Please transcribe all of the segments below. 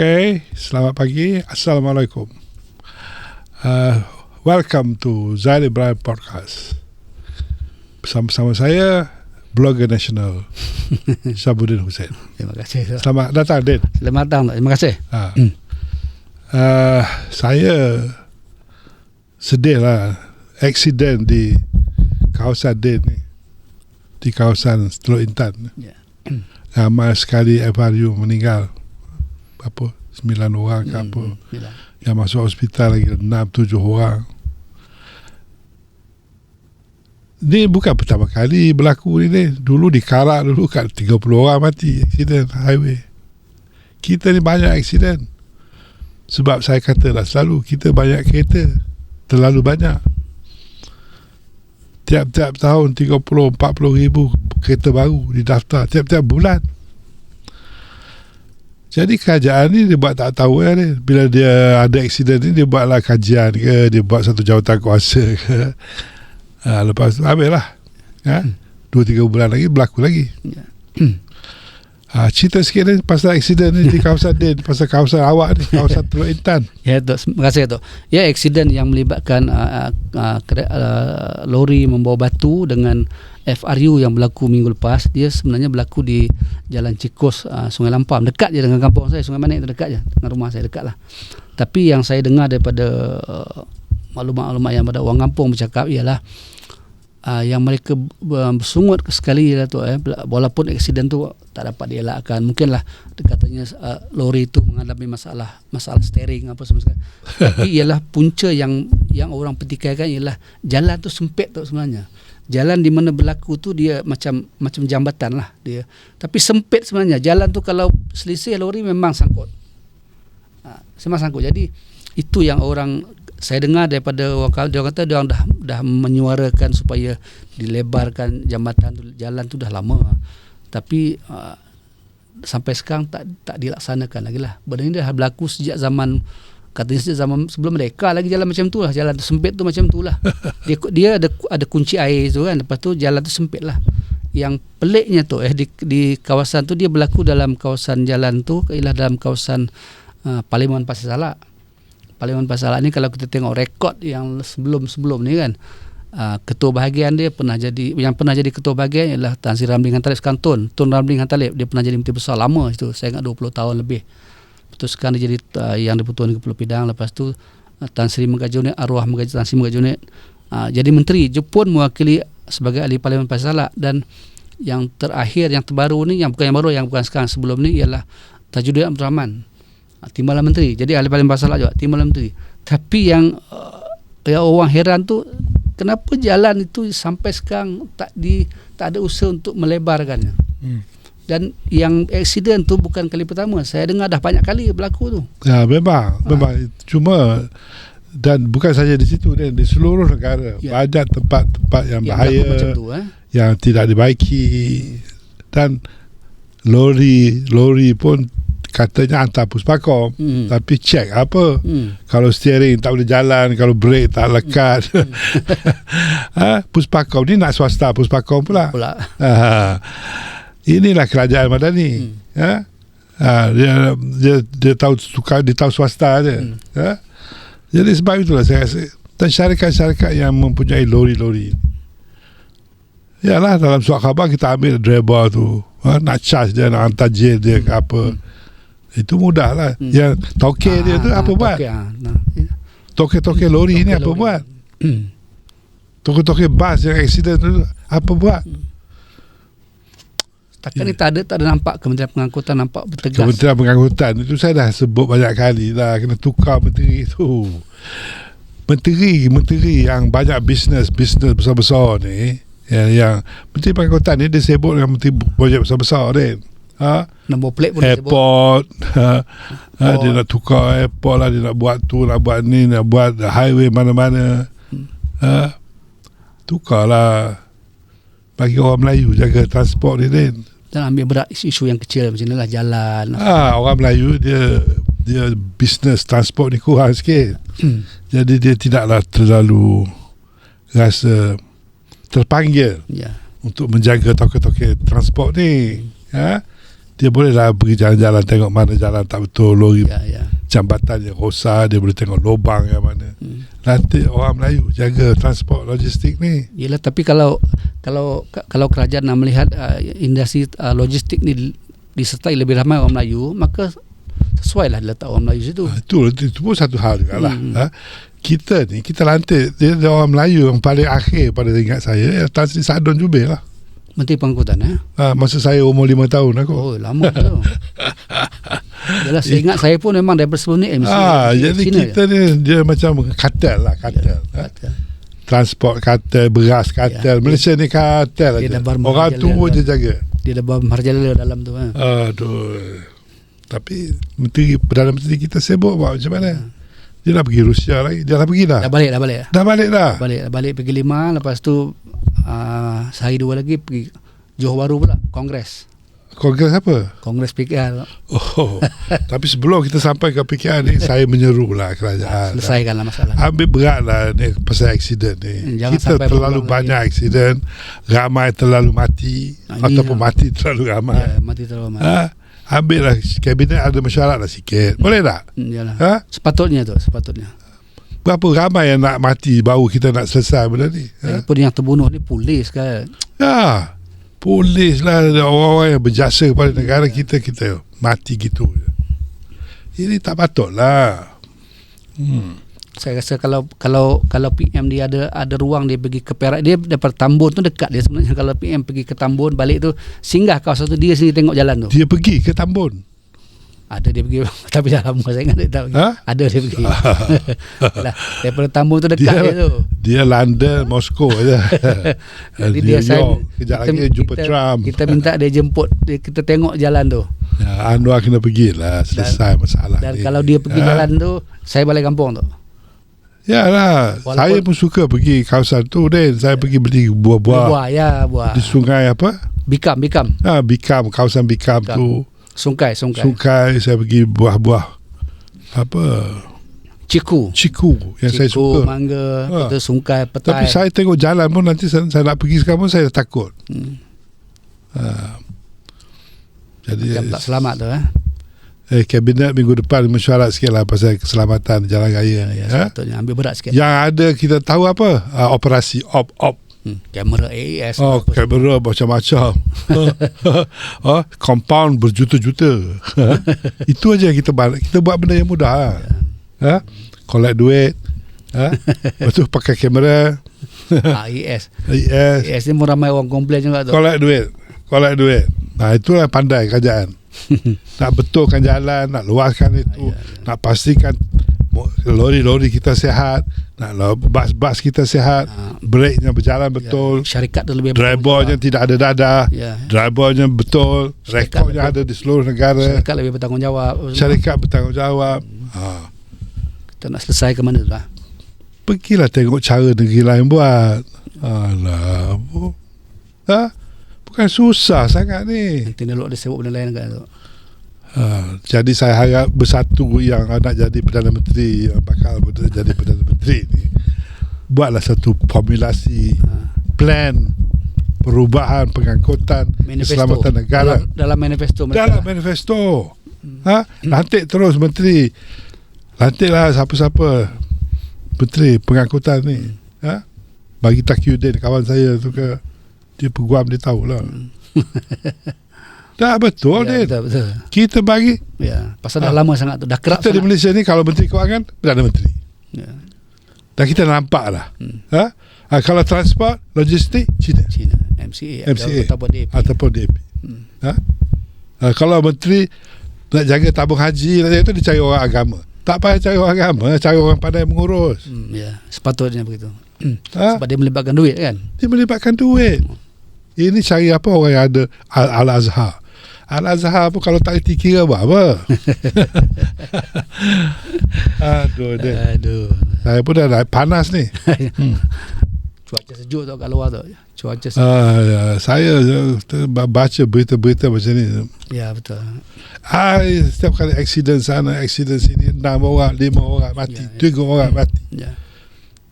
Okay, selamat pagi. Assalamualaikum. Uh, welcome to Zaid Ibrahim Podcast. Bersama-sama saya, blogger nasional, Syabuddin Hussein. Terima kasih. Selamat datang, Din. Selamat datang. Terima kasih. Ha. Uh, saya sedih lah aksiden di kawasan Din ni. Di kawasan Teluk Intan. Ya. Ramai sekali FRU meninggal. Apa? Sembilan orang ke apa. Hmm, bila. Yang masuk hospital lagi enam tujuh orang. Ni bukan pertama kali berlaku ni ni. Dulu di Karak dulu kan 30 orang mati aksiden highway. Kita ni banyak aksiden. Sebab saya kata dah selalu kita banyak kereta. Terlalu banyak. Tiap-tiap tahun 30 40 ribu kereta baru didaftar tiap-tiap bulan. Jadi kerajaan ni dia buat tak tahu kan ni. Bila dia ada aksiden ni dia buatlah kajian ke, dia buat satu jawatan kuasa ke. Ha, lepas tu habis lah. Ha? Dua tiga bulan lagi berlaku lagi. Ya. Ha, cerita sikit ni pasal aksiden ni di kawasan Din, pasal kawasan awak ni, kawasan Teluk Intan. Ya, Tok. Terima kasih, Tok. Ya, aksiden yang melibatkan uh, uh, uh, lori membawa batu dengan FRU yang berlaku minggu lepas, dia sebenarnya berlaku di Jalan Cikos, uh, Sungai Lampam. Dekat je dengan kampung saya, Sungai Manik tu dekat je. Dengan rumah saya dekat lah. Tapi yang saya dengar daripada uh, maklumat-maklumat yang pada orang kampung bercakap ialah uh, yang mereka ber- bersungut sekali lah tu eh walaupun aksiden tu tak dapat dielakkan. Mungkinlah katanya uh, lori itu mengalami masalah masalah steering apa semua tapi ialah punca yang yang orang petikaikan ialah jalan tu sempit tu sebenarnya. Jalan di mana berlaku tu dia macam macam jambatan lah dia. Tapi sempit sebenarnya. Jalan tu kalau selisih lori memang sangkut. Ha, memang sangkut. Jadi itu yang orang saya dengar daripada orang dia kata dia orang dah dah menyuarakan supaya dilebarkan jambatan tu jalan tu dah lama tapi uh, sampai sekarang tak tak dilaksanakan lagi lah. Benda ni dah berlaku sejak zaman katanya sejak zaman sebelum mereka lagi jalan macam tu lah. Jalan tu sempit tu macam tu lah. Dia dia ada ada kunci air tu kan. Lepas tu jalan tu sempit lah. Yang peliknya tu eh di, di kawasan tu dia berlaku dalam kawasan jalan tu ialah dalam kawasan uh, Parlimen Pasir Salak. Parlimen Pasir Salak ni kalau kita tengok rekod yang sebelum-sebelum ni kan uh, ketua bahagian dia pernah jadi yang pernah jadi ketua bahagian ialah Tan Sri Ramli Han Talib sekarang Tun. Ramli Han Talib dia pernah jadi menteri besar lama itu saya ingat 20 tahun lebih. Tu sekarang dia jadi uh, yang di-Pertuan Kepala Bidang. Lepas tu uh, Tan Sri Megajunit arwah Megajunit Tan Sri Megajunit uh, jadi menteri. Dia pun mewakili sebagai ahli Parlimen Pasir dan yang terakhir yang terbaru ni yang bukan yang baru yang bukan sekarang sebelum ni ialah Tajuddin Abdul Rahman Ah, timbalan menteri. Jadi ahli paling masalah juga timbalan menteri. Tapi yang uh, yang orang heran tu kenapa jalan itu sampai sekarang tak di tak ada usaha untuk melebarkannya? Hmm. dan yang aksiden tu bukan kali pertama. Saya dengar dah banyak kali berlaku tu. Ya memang, memang. Cuma dan bukan saja di situ Din, di seluruh negara. Ya. banyak tempat-tempat yang yang bahaya tu eh? yang tidak dibaiki. Dan lori lori pun katanya hantar puspakom hmm. tapi cek apa? Hmm. kalau steering tak boleh jalan kalau brake tak lekat. Hmm. ha, puspakom ni nak swasta puspakom pula. Pula. Ha, inilah kerajaan madani. Hmm. ha? Ha, dia, dia dia tahu suka dia tahu swasta je Hmm. ha? jadi sebab itulah saya rasa dan syarikat-syarikat yang mempunyai lori-lori Yalah dalam surat khabar kita ambil driver tu. Ha, nak charge dia nak hantar jail dia ke apa itu mudah lah Hmm. yang toke dia tu Ah, apa ah, buat okey, ah, nah. toke-toke lori ni Toke apa lori. buat Hmm. toke-toke bas yang accident tu apa buat Takkan ni tak ada tak ada nampak Kementerian Pengangkutan nampak bertegas. Kementerian Pengangkutan itu saya dah sebut banyak kali lah kena tukar menteri tu. Menteri menteri yang banyak bisnes bisnes besar-besar ni yang, yang menteri pengangkutan ni dia sibuk dengan menteri projek besar-besar ni. Ha? Nombor plate pun airport ha, ha, Airport. dia nak tukar airport lah dia nak buat tu nak buat ni nak buat highway mana-mana Hmm. ha, tukarlah bagi orang Melayu jaga transport ni Din Dan ambil berat isu-isu yang kecil macam ni lah jalan. Ah, orang Melayu dia dia bisnes transport ni kurang sikit. Hmm. Jadi dia tidaklah terlalu rasa terpanggil ya. untuk menjaga toke-toke transport ni. Ha? Dia boleh lah pergi jalan-jalan tengok mana jalan tak betul, lori Ya, ya. jambatan yang rosak, dia boleh tengok lubang yang mana. Hmm. Nanti orang Melayu jaga transport logistik ni. Yalah tapi kalau kalau ka- kalau kerajaan nak melihat uh, industri uh, logistik ni disertai lebih ramai orang Melayu, maka sesuai lah letak orang Melayu situ. Itu, itu pun satu hal juga lah. Hmm. Ha? Kita ni, kita lantik, dia, dia orang Melayu yang paling akhir pada ingat saya, ya, Tan Sri Sadon Jubil lah. Menteri Pengangkutan eh. Ha, masa saya umur lima tahun aku. Oh, lama tu. Yalah saya ingat saya pun memang daripada sebelum ni MC. Ah, jadi Cina kita ni dia macam kartel lah, kartel. je. Ha? Transport kartel, beras kartel. Ya, Malaysia ni kartel dia aja. bar Orang tua jalan. je jaga. Dia dah bawa marjala dalam tu eh. Aduh. Tapi menteri Perdana Menteri kita sibuk buat macam mana? Hmm. Dia dah pergi Rusia lagi. Dia dah pergi dah. Dah balik dah balik. Dah balik dah. Balik balik pergi lima lepas tu uh, sehari dua lagi pergi Johor Bahru pula kongres. Kongres apa? Kongres PKR Oh. Tapi sebelum kita sampai ke PKR ni, saya menyeru lah kerajaan. selesaikanlah masalah. Ambil berat lah ni pasal aksiden ni. Hmm, jangan kita terlalu banyak aksiden. Ramai terlalu mati. Ah, ini ataupun lah. mati terlalu ramai. Ya, mati terlalu ramai. Ha? Ambil lah kabinet ada mesyuarat lah sikit. Boleh tak? Hmm, yalah. Ha? Sepatutnya tu, sepatutnya. Berapa ramai yang nak mati baru kita nak selesai benda ni? Ha? Lagipun yang terbunuh ni polis kan. Ya. Polis lah orang-orang yang berjasa kepada negara kita kita mati gitu. Ini tak patut lah. Hmm. Saya rasa kalau kalau kalau PM dia ada ada ruang dia pergi ke Perak dia daripada Tambun tu dekat dia sebenarnya kalau PM pergi ke Tambun balik tu singgah kawasan tu dia sendiri tengok jalan tu. Dia pergi ke Tambun. Ada dia pergi tapi dah lama saya ingat dia tak pergi. Ha? Ada dia pergi. lah, daripada tu dekat dia, Dia- tu. Dia London, Moscow je. Jadi New dia saya. Kejap lagi jumpa kita, Trump. Kita minta dia jemput dia, kita tengok jalan tu. Ya, Anwar kena pergi lah selesai masalah Dan ni. kalau dia pergi Ha? jalan tu saya balik kampung tu. Ya lah. Walaupun- Saya pun suka pergi kawasan tu Dan Saya pergi beli buah-buah Buah ya buah. di sungai apa? Bikam bikam. Ha, Bikam, kawasan Bikam, Bikam. tu. Sungkai sungkai. Sungai saya pergi buah-buah apa? Ciku. Ciku yang saya Ciku, suka. mangga, Ha. sungkai, petai. Tapi saya tengok jalan pun nanti saya, saya nak pergi sekarang pun saya takut. Hmm. Ha. Jadi Macam tak selamat tu eh. eh, kabinet minggu depan mesyuarat sikit lah pasal keselamatan jalan raya ni. Ya, Ha? sepatutnya ambil berat sikit. Yang ada kita tahu apa? Uh, operasi op op. Hmm. Kamera AES. Oh, apa kamera macam-macam. oh, compound berjuta-juta. Itu aja yang kita buat. Kita buat benda yang mudah. lah. Ha? Collect duit. Ha? Lepas tu pakai kamera. AES. Yes. AES ni ramai orang komplain juga tu. Collect duit. Collect duit. Nah, itulah pandai kerajaan. nak betulkan jalan, nak luaskan itu, Ya, ya. nak pastikan lori-lori kita sihat, nak lo- bas-bas kita sihat, Ha. breknya berjalan betul, Syarikat tu lebih drivernya tidak ada dadah, Ya. drivernya betul, rekodnya ada di seluruh negara, Syarikat lebih bertanggungjawab. syarikat bertanggungjawab. Ha. Kita nak selesai ke mana tu lah. Pergilah tengok cara negeri lain buat. Alah. bu- Ha? Bukan susah sangat ni. Nanti Nelok dia sebut benda lain kan tu. Ha, jadi saya harap bersatu yang nak jadi Perdana Menteri yang bakal jadi Perdana Menteri ni buatlah satu formulasi Ha. plan perubahan pengangkutan Manifesto. keselamatan negara. Dalam, dalam manifesto mereka. dalam manifesto. Ha? Lantik terus menteri. Lantiklah siapa-siapa menteri pengangkutan ni. Ha? Bagi Takyuddin kawan saya tu ke dia peguam dia tahulah dah betul ya, dia betul, betul. kita bagi Ya, pasal dah Ha. lama sangat tu. Dah kerap kita di sangat. Malaysia ni kalau menteri kewangan Perdana Menteri Ya, dan kita nampak lah Hmm. ha? ha kalau transport logistik Cina China, MCA, MCA. ataupun DAP. ataupun DAP Hmm. ha? ha? kalau menteri nak jaga tabung haji nak jaga tu dia cari orang agama tak payah cari orang agama cari orang pandai mengurus Hmm, ya, sepatutnya begitu. ha? Sebab dia melibatkan duit kan. dia melibatkan duit ini cari apa orang yang ada Al- Al-Azhar Al-Azhar pun kalau tak erti kira buat apa aduh dia. Aduh. saya pun dah, dah panas ni hmm. Cuaca sejuk tu kat luar tu. Cuaca sejuk. Ah, ya, saya uh, ter- baca berita-berita macam ni. Ya, betul. I, setiap kali aksiden sana, aksiden sini, enam orang, lima orang mati, Ya, ya. tiga orang mati. Ya.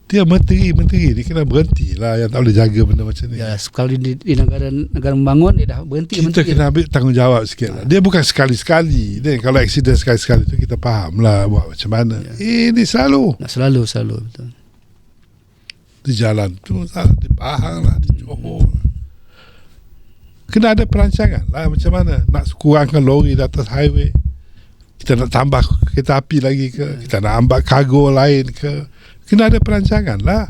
Dia menteri-menteri ni kena berhenti lah yang tak boleh jaga benda macam ni. Ya, kalau di, di negara negara membangun dia dah berhenti kita menteri. kena ambil tanggungjawab sikit lah. Dia bukan sekali-sekali. Dia kalau accident sekali-sekali tu kita faham lah buat macam mana. Ya. Ini selalu. Nak selalu selalu betul. Di jalan tu di Pahang lah, di Johor lah. Kena ada perancangan lah macam mana. Nak kurangkan lori di atas highway. Kita nak tambah kereta api lagi ke. Kita nak ambil kargo lain ke. Kena ada perancangan lah.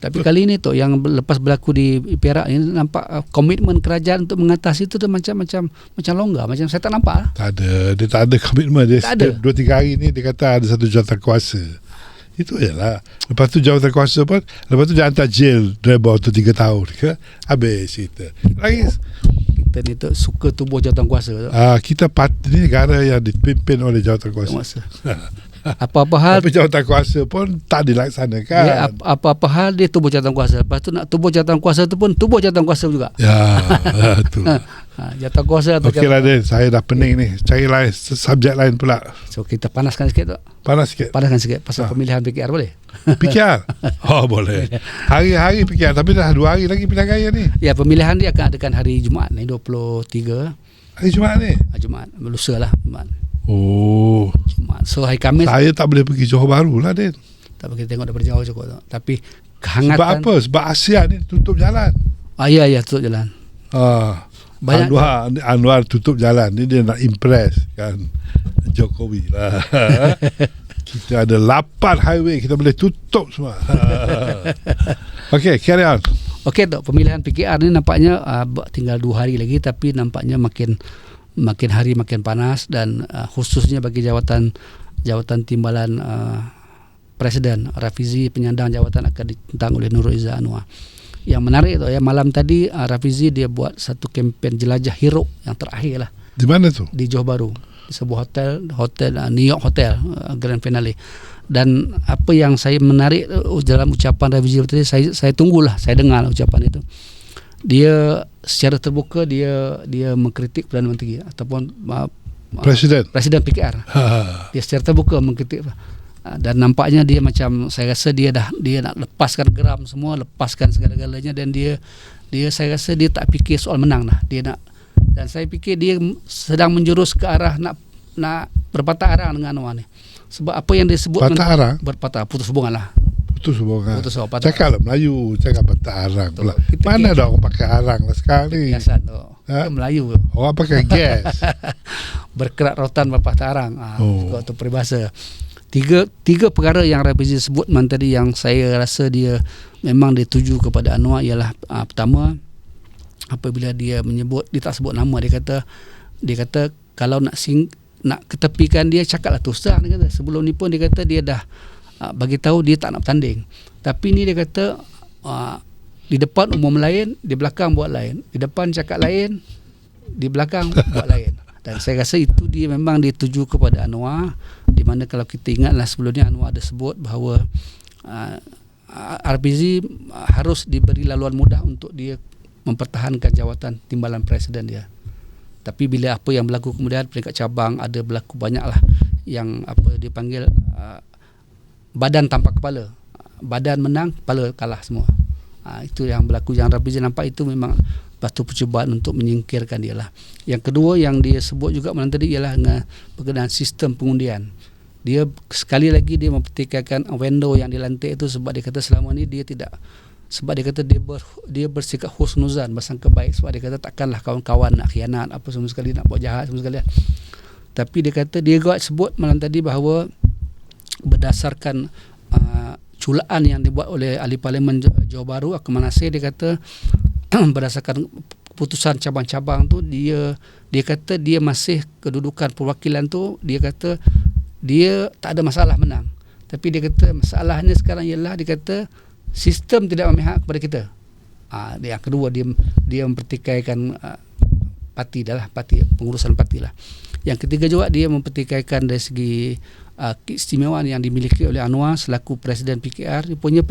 Tapi kali ini tu yang lepas berlaku di Perak ini nampak uh, komitmen kerajaan untuk mengatasi itu tu macam macam macam longgar macam saya tak nampak lah. Tak ada. Dia tak ada komitmen. Dia Tak ada. dua tiga hari ni dia kata ada satu jawatan kuasa. Itu je lah. Lepas tu jawatan kuasa pun, lepas tu dia hantar jail driver tu tiga tahun ke. Habis cerita. Lagi, Kita ni tu suka tubuh jawatan kuasa tu. ah, kita part, ni negara yang dipimpin oleh jawatan kuasa. Kuasa. Apa-apa hal Tapi jawatan kuasa pun tak dilaksanakan. ya, ap- apa-apa hal dia tubuh jawatan kuasa. Lepas tu nak tubuh jawatan kuasa tu pun tubuh jawatan kuasa juga. Ya, tu. Ha, jawatan kuasa atau Okey lah Din, saya dah pening ni. Cari lain, subjek lain pula. So kita panaskan sikit tu. Panas sikit. Panaskan sikit pasal Ah. pemilihan PKR boleh? PKR? Oh boleh. Hari-hari PKR. Tapi dah dua hari lagi pilihan raya ni. Ya, pemilihan dia akan adakan hari Jumaat ni 23 Hari Jumaat ni. ah, Jumaat, lusa lah Jumaat. Oh. So hari Khamis Saya tak boleh pergi Johor Bahru lah Din. tak kita tengok daripada jauh cukup tu. Tapi Sebab kehangatan apa? Sebab ASEAN ni tutup jalan. Ah ya ya tutup jalan. Ah. Banyak Anwar, Anwar tutup jalan ni dia nak impress kan Jokowi lah. kita ada 8 highway kita boleh tutup semua. okay, carry on. Okey pemilihan PKR ni nampaknya uh, tinggal dua hari lagi tapi nampaknya makin makin hari makin panas dan uh, khususnya bagi jawatan jawatan timbalan uh, Presiden Rafizi penyandang jawatan akan ditentang oleh Nurul Izzah Anwar. Yang menarik tu ya malam tadi uh, Rafizi dia buat satu kempen jelajah hero yang terakhir lah Di mana tu? di Johor Bahru di sebuah hotel hotel uh, New York Hotel uh, Grand Finale dan apa yang saya menarik uh, dalam ucapan Rafizi tadi saya saya tunggulah saya dengar ucapan itu dia secara terbuka dia dia mengkritik Perdana Menteri ataupun uh, uh, Presiden. Presiden PKR Ha. dia secara terbuka mengkritik Ah, dan nampaknya dia macam saya rasa dia dah dia nak lepaskan geram semua lepaskan segala-galanya dan dia dia saya rasa dia tak fikir soal menang dah dia nak dan saya fikir dia sedang menjurus ke arah nak nak berpatah arang dengan Anwar ni sebab apa yang dia sebut Patah arang? berpatah putus hubungan lah Putus hubungan. putus patah Cakap lah Melayu Cakap patah arang pula. Kita Mana dah orang pakai arang lah sekarang ni biasa tu Ha? Kita Melayu Orang pakai gas berkerak rotan berpatah arang ah Oh. oh. tu peribahasa tiga tiga perkara yang Rafizi sebut man tadi yang saya rasa dia memang dia tuju kepada Anwar ialah uh, pertama apabila dia menyebut dia tak sebut nama dia kata dia kata kalau nak sing nak ketepikan dia cakaplah terus terang dia kata sebelum ni pun dia kata dia dah uh, bagi tahu dia tak nak bertanding. Tapi ni dia kata uh, di depan umum lain di belakang buat lain. Di depan cakap lain di belakang buat lain. Dan saya rasa itu dia memang dituju kepada Anwar di mana kalau kita ingatlah sebelumnya Anwar ada sebut bahawa uh, RPZ harus diberi laluan mudah untuk dia mempertahankan jawatan timbalan presiden dia. Tapi bila apa yang berlaku kemudian peringkat cabang ada berlaku banyaklah yang apa dipanggil uh, badan tanpa kepala badan menang kepala kalah semua Ha, itu yang berlaku yang Rafizi nampak itu memang batu percubaan untuk menyingkirkan dia lah. Yang kedua yang dia sebut juga malam tadi ialah dengan berkenaan sistem pengundian. Dia sekali lagi dia mempertikaikan window yang dilantik itu sebab dia kata selama ni dia tidak sebab dia kata dia ber, dia bersikap husnuzan bersangka baik sebab dia kata takkanlah kawan-kawan nak khianat apa semua sekali nak buat jahat semua sekali. Tapi dia kata dia juga sebut malam tadi bahawa berdasarkan uh, culaan yang dibuat oleh ahli parlimen Johor Bahru Akmal Nasir dia kata berdasarkan keputusan cabang-cabang tu dia dia kata dia masih kedudukan perwakilan tu dia kata dia tak ada masalah menang. Tapi dia kata masalahnya sekarang ialah dia kata sistem tidak memihak kepada kita. Ah yang kedua dia dia mempertikaikan uh, parti dah lah parti pengurusan parti lah yang ketiga juga dia mempertikaikan dari segi uh, keistimewaan yang dimiliki oleh Anwar selaku presiden PKR rupanya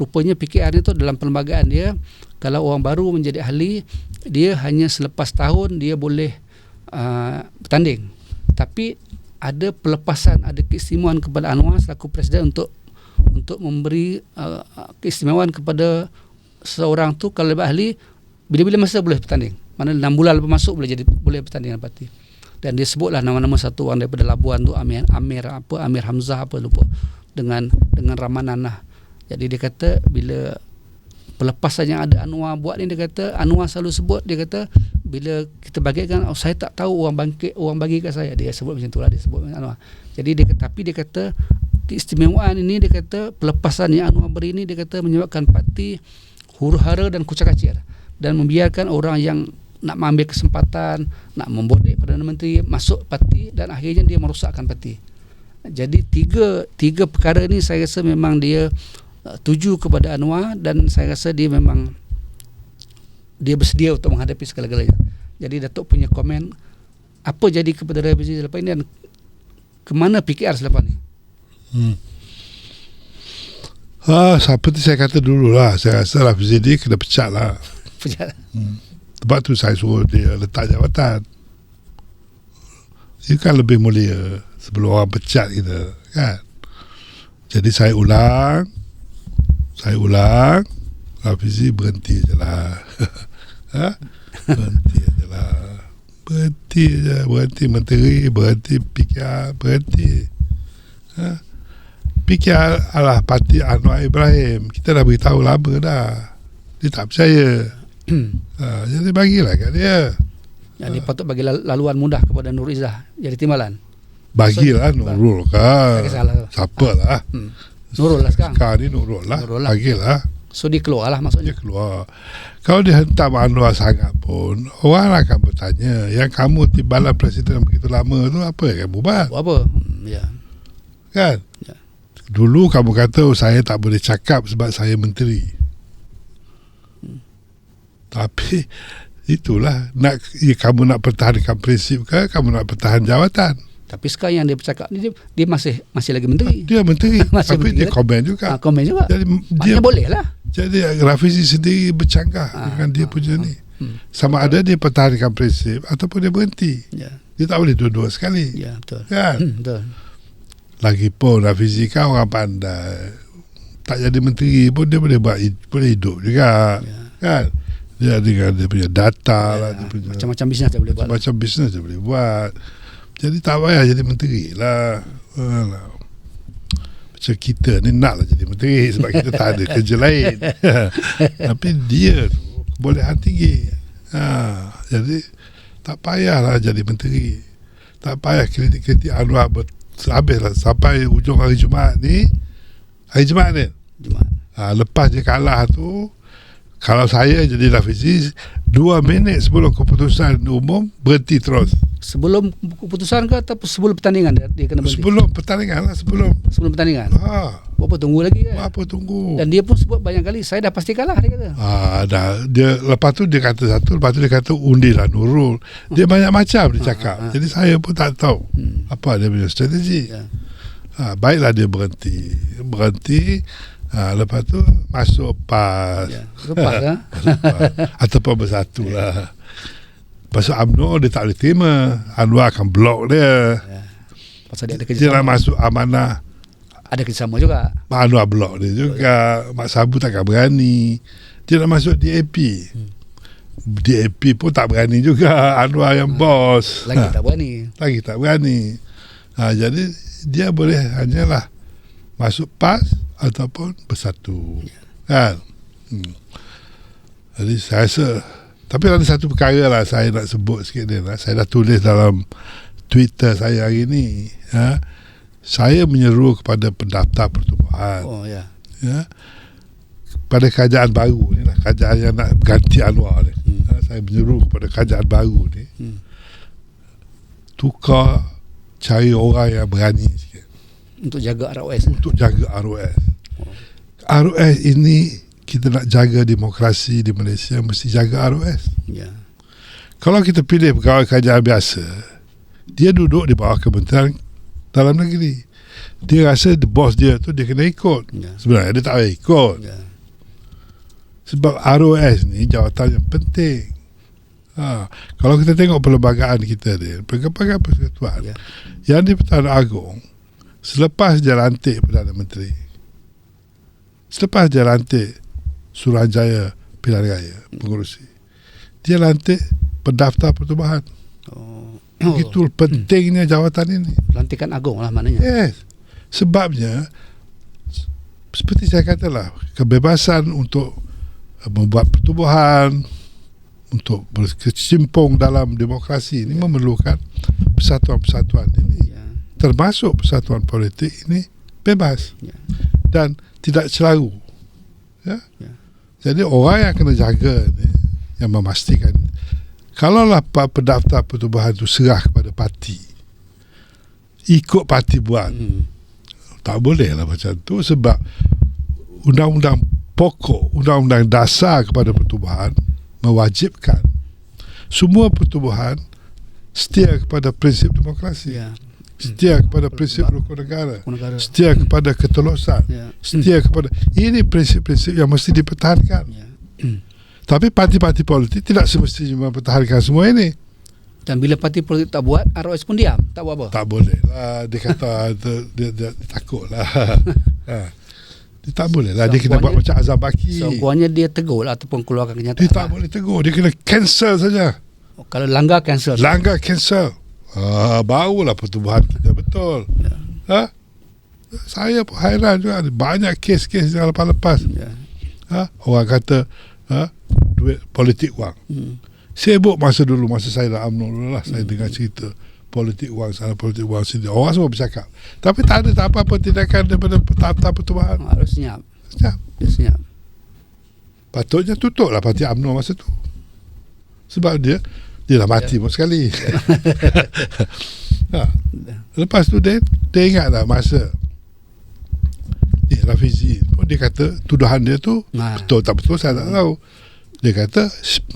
rupanya PKR itu dalam perlembagaan dia kalau orang baru menjadi ahli dia hanya selepas tahun dia boleh uh, bertanding tapi ada pelepasan ada keistimewaan kepada Anwar selaku presiden untuk untuk memberi uh, keistimewaan kepada seorang tu kalau lebih ahli bila-bila masa boleh bertanding. Mana 6 bulan lepas masuk boleh jadi boleh bertanding dengan parti. Dan dia sebutlah nama-nama satu orang daripada Labuan tu Amir Amir apa Amir Hamzah apa lupa dengan dengan Ramanan lah. Jadi dia kata bila pelepasan yang ada Anwar buat ni dia kata Anwar selalu sebut dia kata bila kita bagikan oh, saya tak tahu orang bangkit orang bagi kat saya dia sebut macam tu lah dia sebut Anwar. Jadi dia tapi dia kata keistimewaan ini dia kata pelepasan yang Anwar beri ini dia kata menyebabkan parti huru hara dan kucak kacir dan membiarkan orang yang nak mengambil kesempatan nak membodek Perdana Menteri masuk parti dan akhirnya dia merosakkan parti. Jadi tiga tiga perkara ini saya rasa memang dia uh, tuju kepada Anwar dan saya rasa dia memang dia bersedia untuk menghadapi segala-galanya. Jadi Datuk punya komen apa jadi kepada revisi selepas ini dan ke mana PKR selepas ini? Hmm. Ah, seperti saya kata dulu lah, saya rasa lah PZD kena pecat lah. Pecat. Hmm. Sebab tu saya suruh dia letak jawatan. Dia kan lebih mulia sebelum orang pecat kita, kan? Jadi saya ulang, saya ulang, Hafizi berhenti je lah. ha? Berhenti je lah. Berhenti je, berhenti menteri, berhenti PKR, berhenti. Ha? PKR adalah parti Anwar Ibrahim. Kita dah beritahu lama dah. Dia tak percaya. ha, jadi bagilah kat dia. Jadi patut bagi lal- laluan mudah kepada Nur Izzah jadi timbalan. Bagilah So, Nurul kan. Siapa lah. Hmm. Nurul lah sekarang. Sekarang ni Nurul lah. Nurul lah. Bagilah. So dia keluar lah Dia maksudnya. keluar. Kalau dia hentam Anwar sangat pun, orang akan bertanya, yang kamu timbalan presiden begitu lama tu apa yang kamu buat? Buat apa? Hmm, ya. Kan? Ya. Dulu kamu kata oh, saya tak boleh cakap sebab saya menteri. Tapi itulah nak ya, kamu nak pertahankan prinsip ke kamu nak pertahan jawatan. Tapi sekarang yang dia bercakap ni dia, dia masih masih lagi menteri. Dia menteri Masih tapi menteri dia komen juga. Ha, komen juga. Jadi Maknanya dia boleh lah. jadi Rafizi sendiri bercanggah Ah, dengan dia ah, punya ah. ni. Hmm. Sama ada dia pertahankan prinsip ataupun dia berhenti. Ya. Dia tak boleh dua-dua sekali. Ya, betul. Kan? Hmm, betul. Lagipun Rafizi kan orang pandai. Tak jadi menteri pun dia boleh buat boleh hidup juga. Ya. Kan? Dia dengan dia punya data Ya, lah, dia punya Macam-macam bisnes dia boleh buat. macam bisnes dia boleh buat. Jadi tak payah jadi menteri lah. Alah. Macam kita ni nak lah jadi menteri sebab kita tak ada kerja lain. Tapi dia tu kebolehan tinggi. Ha, jadi tak payahlah jadi menteri. Tak payah kritik-kritik Anwar ber- habislah sampai ujung hari Jumaat ni. Hari Jumaat ni. Jumaat. Ha, lepas dia kalah tu kalau saya jadi Rafizi Dua minit sebelum keputusan umum Berhenti terus Sebelum keputusan ke atau sebelum pertandingan dia, dia kena berhenti? Sebelum pertandingan lah Sebelum Sebelum pertandingan. ha, Buat apa tunggu lagi kan? Apa tunggu Dan dia pun sebut banyak kali saya dah pasti kalah dia kata. ha, dah, dia, Lepas tu dia kata satu Lepas tu dia kata undilah Nurul Dia banyak macam dia cakap ha, ha. Jadi saya pun tak tahu Hmm. Apa dia punya strategi Ya. ha, Baiklah dia berhenti Berhenti ha, Lepas tu Masuk PAS Ya. Lepas lah. Ataupun bersatu lah Pasal UMNO dia tak boleh terima Anwar akan blok dia Ya. Pasal dia ada Dia nak kerjasama. masuk amanah Ada kerjasama juga. Mak Anwar blok dia juga Mak Sabu takkan berani Dia nak masuk DAP Hmm. DAP pun tak berani juga Anwar yang bos Hmm. Lagi Ha, tak berani. Lagi tak berani ha, Jadi dia boleh hanyalah Masuk PAS Ataupun bersatu Kan hmm. Jadi saya rasa Tapi ada satu perkara lah Saya nak sebut sikit dia lah. Saya dah tulis dalam Twitter saya hari ni ha? Saya menyeru kepada pendaftar pertubuhan Oh ya. ya, pada kerajaan baru ni lah kerajaan yang nak ganti Anwar ni Hmm. ha, saya menyeru kepada kerajaan baru ni Hmm. tukar cari orang yang berani sikit Untuk jaga ROS. untuk jaga ROS Oh. ROS ini kita nak jaga demokrasi di Malaysia mesti jaga ROS Ya. kalau kita pilih pegawai kerajaan biasa dia duduk di bawah kementerian dalam negeri dia rasa the boss dia tu dia kena ikut Ya. sebenarnya dia tak payah ikut Ya. Sebab ROS ni jawatan yang penting. Ha, kalau kita tengok perlembagaan kita ni, pelbagai persekutuan Ya. yang di Pertahanan Agong, selepas dia lantik Perdana Menteri, Selepas dia lantik Suruhanjaya Pilihan Raya pengurusi. Dia lantik pendaftar pertubuhan. Oh. Begitu pentingnya jawatan ini. Pelantikan agung lah maknanya. Yes. Sebabnya seperti saya katalah kebebasan untuk uh, membuat pertubuhan untuk berkecimpung dalam demokrasi ini memerlukan persatuan-persatuan ini Ya. Termasuk persatuan politik ini bebas Ya. dan tidak celaru ya? Ya. jadi orang yang kena jaga ni yang memastikan kalaulah pendaftar pertubuhan itu serah kepada parti ikut parti buat Hmm. tak boleh lah macam tu sebab undang-undang pokok undang-undang dasar kepada pertubuhan mewajibkan semua pertubuhan setia kepada prinsip demokrasi Ya. Setia kepada prinsip rukun negara negara. setia kepada ketelosan Ya. setia kepada ini prinsip-prinsip yang mesti dipertahankan Ya. tapi parti-parti politik tidak semestinya mempertahankan semua ini Dan bila parti politik tak buat, ROS pun diam. Tak buat apa. tak boleh lah dia kata dia, dia, dia, dia takut lah ha. dia tak boleh lah dia kena buat macam Azam Baki So, kurangnya dia tegur lah ataupun keluarkan kenyataan. dia tak lah. boleh tegur dia kena cancel saja Oh, Kalau langgar cancel. langgar cancel ah, barulah pertubuhan kita betul Ya. ha? saya pun hairan juga ada banyak kes-kes yang lepas-lepas Ya. ha? orang kata ha? duit politik wang Hmm. sibuk masa dulu masa saya dah UMNO dulu lah saya dengar cerita politik wang sana politik wang sini orang semua bercakap tapi tak ada tak apa-apa tindakan daripada tahap-tahap pertubuhan Oh, harus senyap. ya. Dia senyap. patutnya tutup lah parti UMNO masa tu sebab dia dia dah mati pun sekali ha. lepas tu dia dia ingat lah masa ni Rafizi pun dia kata tuduhan dia tu Nah. betul tak betul saya tak tahu dia kata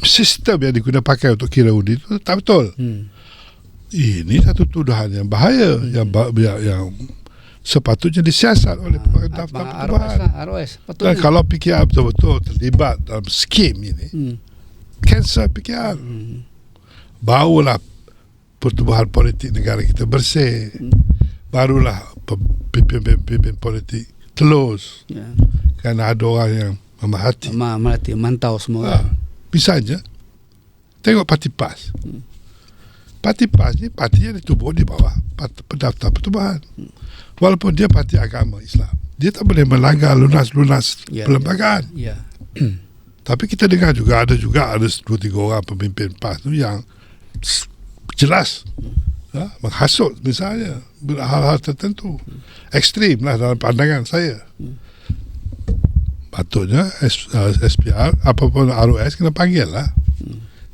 sistem yang digunakan pakai untuk kira undi tu tak betul Hmm. ini satu tuduhan yang bahaya Hmm. yang, yang yang sepatutnya disiasat oleh daftar Ah, pertubuhan lah. ROS. dan kalau PKR betul-betul terlibat dalam skim ini Hmm. cancel PKR Hmm. Barulah pertubuhan politik negara kita bersih barulah pimpin-pimpin politik telus Ya. kerana ada orang yang memahati Ma, melati, mantau semua. ha. misalnya tengok parti PAS Hmm. parti PAS ni parti yang ditubuh di bawah pendaftar pertubuhan Hmm. walaupun dia parti agama Islam dia tak boleh melanggar lunas-lunas Ya, perlembagaan Ya. Tapi kita dengar juga ada juga ada dua tiga orang pemimpin PAS tu yang jelas ha, menghasut misalnya hal-hal tertentu ekstrim lah dalam pandangan saya. Patutnya S, uh, SPR apapun ROS kena panggil lah.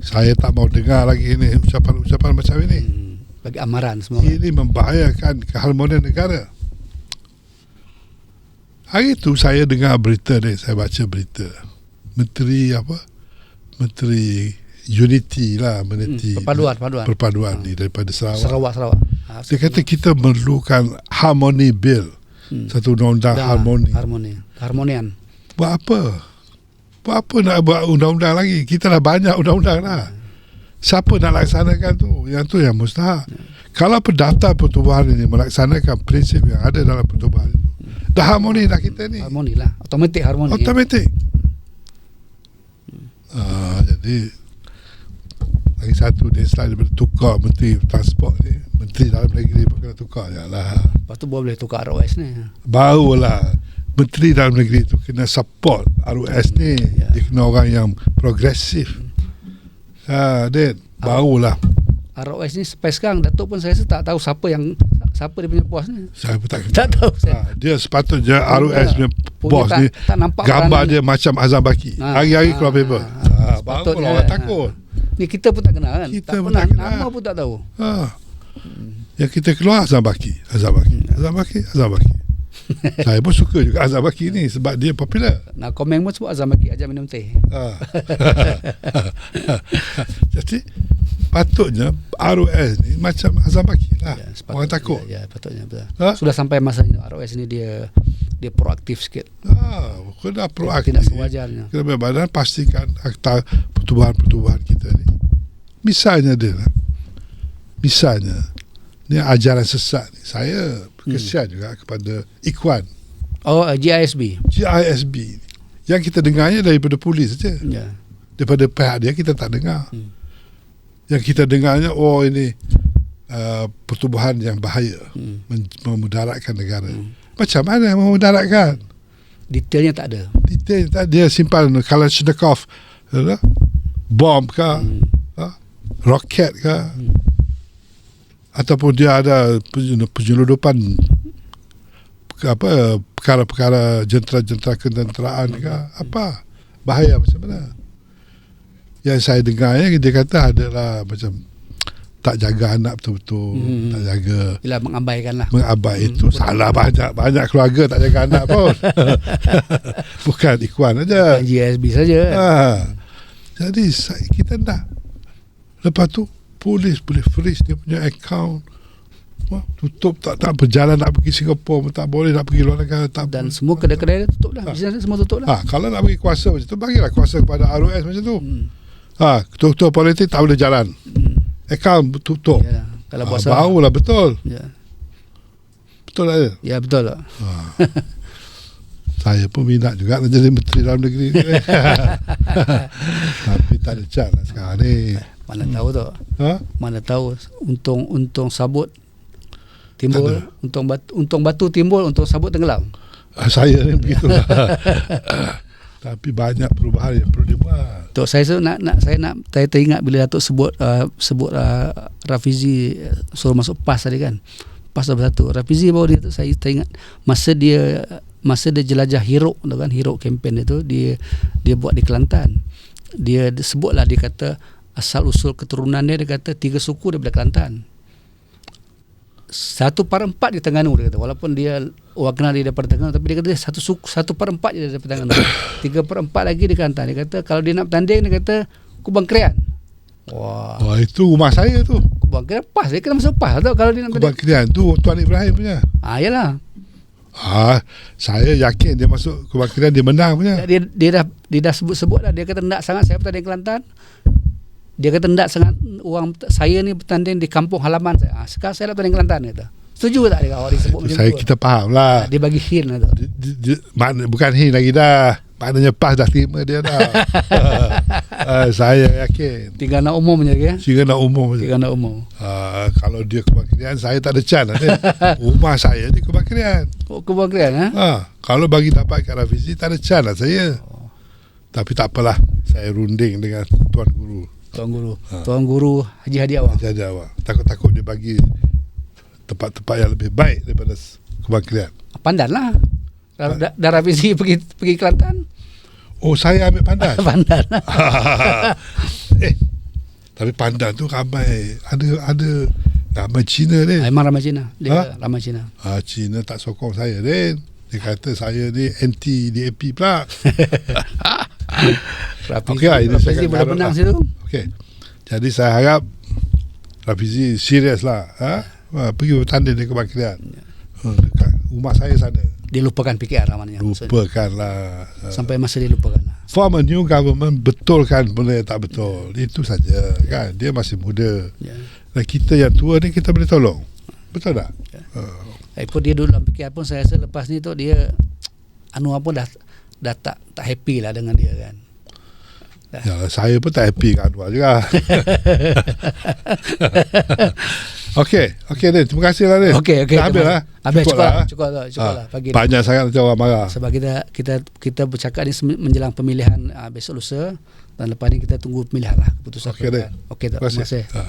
Saya tak mau dengar lagi ni ucapan-ucapan macam ini. Hmm. Bagi amaran semua. Ini membahayakan keharmonian negara. Hari itu saya dengar berita ni, saya baca berita. Menteri apa? Menteri Unity lah, Hmm. Unity Perpaduan, perpaduan. perpaduan ni daripada Sarawak. Sarawak, Sarawak. Ha, Dia kata kita memerlukan harmony bill. Hmm. Satu undang-undang harmoni. Harmoni. Harmonian. Buat apa? Buat apa nak buat undang-undang lagi? Kita dah banyak undang-undang dah. Siapa nak laksanakan tu? Yang tu yang mustahak. Kalau pendaftar pertubuhan ini melaksanakan prinsip yang ada dalam pertubuhan itu, dah harmoni dah kita ni. Harmoni lah. Automatik harmoni. Automatik. Ah, jadi lagi satu dia selalu daripada tukar menteri transport ni menteri dalam negeri pun kena tukar je lah Lepas tu boleh tukar ROS ni. barulah menteri dalam negeri tu kena support RUS ni Ya. dia kena orang yang progresif ha, Din barulah ROS ni sampai sekarang Datuk pun saya rasa tak tahu siapa yang siapa dia punya bos ni. saya pun tak Tak tahu saya. ha, dia sepatutnya RUS punya Punya bos tak, ni tak nampak gambar dia macam Azam Baki Ha, hari-hari ha, keluar paper ha, ha, Sepatutnya, barulah orang ha. takut Ni kita pun tak kenal kan. Kita tak pun pernah tak kenal. nama pun tak tahu. Ha. Yang kita keluar Azam Baki Azam Baki Hmm. Azam Baki Azam Baki Saya pun suka juga Azam Baki ni Sebab dia popular Nak komen pun sebut Azam Baki ajak minum teh. ha. Jadi Patutnya ROS ni Macam Azam Baki lah Ya. Orang takut Ya, ya patutnya betul. Ha? Sudah sampai masa ini ROS ni dia dia proaktif sikit. ha. Kena proaktif Tidak sewajarnya. Kena berbadan Pastikan Akta pertubuhan-pertubuhan kita ni Misalnya dia lah Misalnya Ni ajaran sesat ni Saya Hmm. kesian juga kepada Ikhwan Oh uh, GISB. GISB yang kita dengarnya daripada polis saja Ya. daripada pihak dia kita tak dengar Hmm. yang kita dengarnya oh ini uh, pertubuhan yang bahaya Hmm. memudaratkan negara Hmm. macam mana memudaratkan Detailnya tak ada. detail tak dia simpan Kalashnikov uh, bom ke Hmm. Roket ke Hmm. ataupun dia ada penyeludupan apa perkara-perkara jentera-jentera ketenteraan ke apa bahaya macam mana yang saya dengar ya dia kata adalah macam tak jaga anak betul-betul Hmm. tak jaga Ialah mengabaikan lah. mengabai Hmm, itu betul. salah banyak banyak keluarga tak jaga anak pun bukan ikuan aja GISB saja. ha. jadi kita nak lepas tu polis boleh freeze dia punya account Wah, tutup tak tak berjalan nak pergi Singapura pun tak boleh nak pergi luar negara tak Dan boleh. semua kedai-kedai tutup. Ah. Bisnes dia semua tutup dah. ha, kalau nak bagi kuasa macam tu bagilah kuasa kepada ROS macam tu Hmm. ha, ketua-ketua politik tak boleh jalan Hmm. account tutup Ya. Kalau ha, puasa. barulah betul Ya. betul tak dia Ya betul lah. ha. saya pun minat juga nak jadi menteri dalam negeri ni. tapi tak ada chance lah sekarang ni Mana tahu tu. ha? Mana tahu untung untung sabut timbul, untung batu untung batu timbul, untung sabut tenggelam. Ah, saya ni begitulah. Tapi banyak perubahan yang perlu dibuat. Tok saya tu nak nak saya nak saya teringat bila Datuk sebut uh, sebut uh, Rafizi uh, suruh masuk PAS tadi kan. PAS nombor satu. Rafizi baru dia tu saya teringat masa dia masa dia jelajah Hirok tu kan Hirok kempen dia tu dia dia buat di Kelantan. Dia sebutlah dia kata asal usul keturunan dia dia kata tiga suku daripada Kelantan. Satu per empat di Terengganu dia kata walaupun dia kenal dia daripada Terengganu tapi dia kata dia satu suku, satu per empat je daripada Terengganu. Tiga per empat lagi di Kelantan. Dia kata kalau dia nak bertanding dia kata Kubang Krian. Wah, Wah, itu rumah saya tu. Kubang Krian pas dia kena masuk pas tau kalau dia nak Kubang. Krian tu Tuan Ibrahim punya. Ah yalah. Ah, saya yakin dia masuk Kubang Krian dia menang punya. Dia dia dah dia dah sebut-sebut dah dia kata nak sangat saya bertanding Kelantan. Dia kata nak sangat orang saya ni bertanding di kampung halaman saya. Ah, sekarang saya nak bertanding Kelantan kata. Setuju tak dia awak disebut macam saya tu? kita faham lah. Ah, dia bagi hint lah tu. Makna, bukan hin lagi dah. Maknanya pas dah terima dia dah. ah, saya yakin. Tinggal nak umum je ya. Sehingga nak umum je. Tinggal nak umum. Ah, kalau dia Kubang Krian, saya tak ada chance. lah. Rumah saya di Kubang Krian. Oh, Kubang Krian ha? Ha, kalau bagi dapat kat Rafizi tak ada chance lah saya. Tapi tak apalah. Saya runding dengan tuan guru. Tuan Guru. Ha. Tuan Guru Haji Hadi awak. Jadi awak. Takut-takut dia bagi tempat-tempat yang lebih baik daripada s- kebangkirian. Pandan lah. Dah, dah, dah Rafizi pergi pergi Kelantan. Oh, saya ambil pandan. Pandan eh, tapi pandan tu ramai. Ada ada ramai Cina ni. Memang ramai Cina. Dia Ha? ramai Cina. Ha, Cina tak sokong saya Din. Dia kata saya ni anti DAP pula. Rafizi, Okey lah, ini Rafizi boleh menang lah. situ. Okey. Jadi saya harap Rafizi serius lah. Ha? Ha, pergi bertanding di kebangkirian. Ha, dekat rumah saya sana. Dia lupakan PKR namanya. maksudnya. Lupakanlah. Ha. Sampai masa dia lupakan. lah. Form a new government betulkan benda yang tak betul. Itu saja kan. Dia masih muda. Ya. Dan kita yang tua ni kita boleh tolong. Betul tak? Ya. Ha. Pun dia dulu dalam PKR pun saya rasa lepas ni tu dia anu apa dah dah tak tak happy lah dengan dia kan. Ya, saya pun tak happy dengan Anwar juga. Okey, okey Din. Terima kasih lah Din. Okey okey. Dah habis lah. Habis cukup lah. lah. Cukup lah. Cukup Ah, lah. Pagi ni. Banyak sangat nanti orang marah. Sebab kita kita kita bercakap ni menjelang pemilihan uh, besok lusa dan lepas ni kita tunggu pemilihan lah keputusan. Okey, Din. Okey. Terima Terima kasih. kasih. Ha.